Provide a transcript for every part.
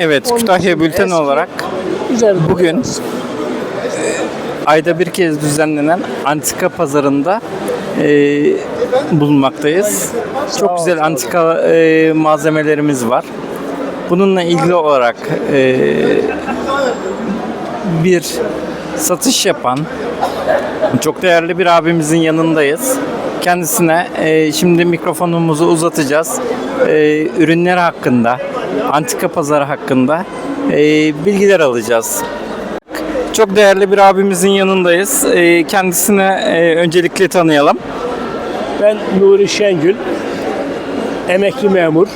Evet, Onun Kütahya Bülten olarak üzerinde bugün biraz. ayda bir kez düzenlenen antika pazarında e, bulunmaktayız. Çok güzel antika e, malzemelerimiz var. Bununla ilgili olarak e, bir satış yapan çok değerli bir abimizin yanındayız. Kendisine e, şimdi mikrofonumuzu uzatacağız. E, ürünler hakkında, antika pazarı hakkında e, bilgiler alacağız. Çok değerli bir abimizin yanındayız. E, kendisine e, öncelikle tanıyalım. Ben Nuri Şengül, emekli memur.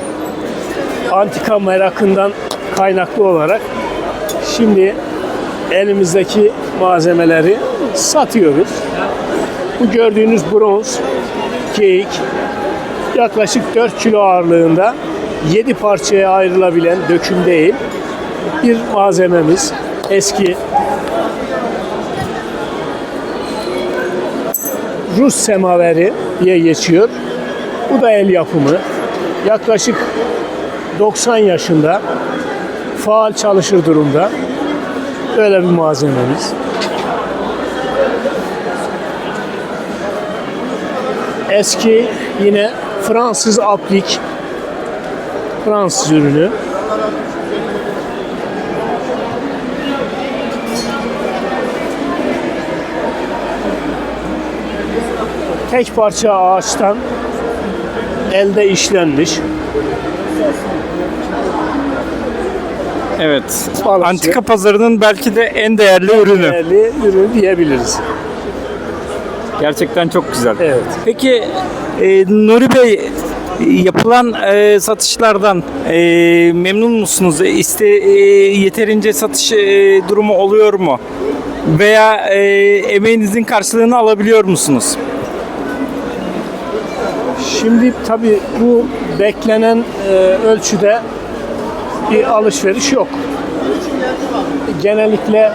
Antika merakından kaynaklı olarak şimdi elimizdeki malzemeleri satıyoruz. Bu gördüğünüz bronz geyik yaklaşık 4 kilo ağırlığında 7 parçaya ayrılabilen döküm değil bir malzememiz. Eski Rus semaveri diye geçiyor. Bu da el yapımı. Yaklaşık 90 yaşında faal çalışır durumda. Böyle bir malzememiz. Eski yine Fransız aplik Fransız ürünü. tek parça ağaçtan elde işlenmiş. Evet. Balıkçı. Antika pazarının belki de en değerli ürünü. Değerli ürün diyebiliriz. Gerçekten çok güzel. Evet. Peki e, Nuri Bey yapılan e, satışlardan e, memnun musunuz? İste e, yeterince satış e, durumu oluyor mu? Veya e, emeğinizin karşılığını alabiliyor musunuz? Şimdi tabii bu beklenen e, ölçüde bir alışveriş yok. Genellikle e,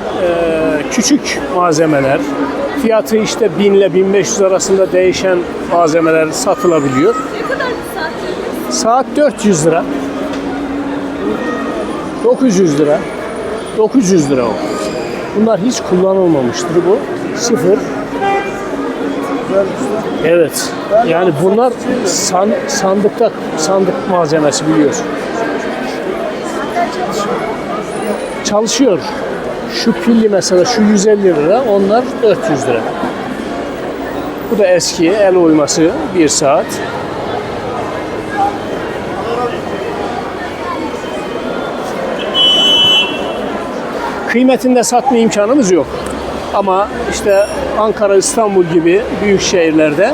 küçük malzemeler, fiyatı işte 1000 ile 1500 arasında değişen malzemeler satılabiliyor. Bir saat? Saat 400 lira. 900 lira. 900 lira o. Bunlar hiç kullanılmamıştır bu. Sıfır. Evet. Yani bunlar san, sandıkta sandık malzemesi biliyorsun. Çalışıyor. Şu pilli mesela şu 150 lira, onlar 400 lira. Bu da eski el oyması 1 saat. Kıymetinde satma imkanımız yok. Ama işte Ankara, İstanbul gibi büyük şehirlerde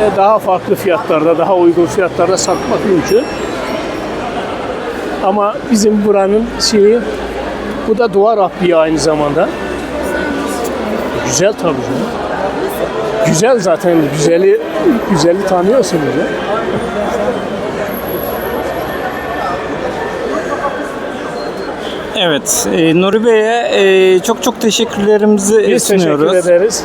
e, daha farklı fiyatlarda, daha uygun fiyatlarda satmak mümkün. Ama bizim buranın şeyi, bu da duvar apliği aynı zamanda. Güzel tabii canım. Güzel zaten, güzeli, güzeli tanıyorsunuz ya. Evet, e, Nuri Bey'e e, çok çok teşekkürlerimizi Biz sunuyoruz. teşekkür ederiz.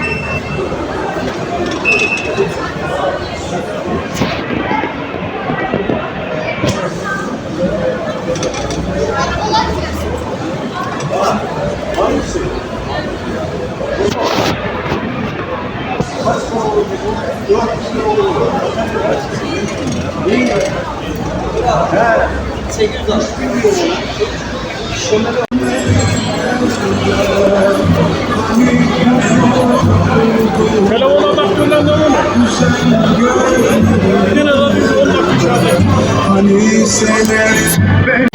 Telefona baktığından ne olur? Yine de bir 10 dakika içeride. Hani senet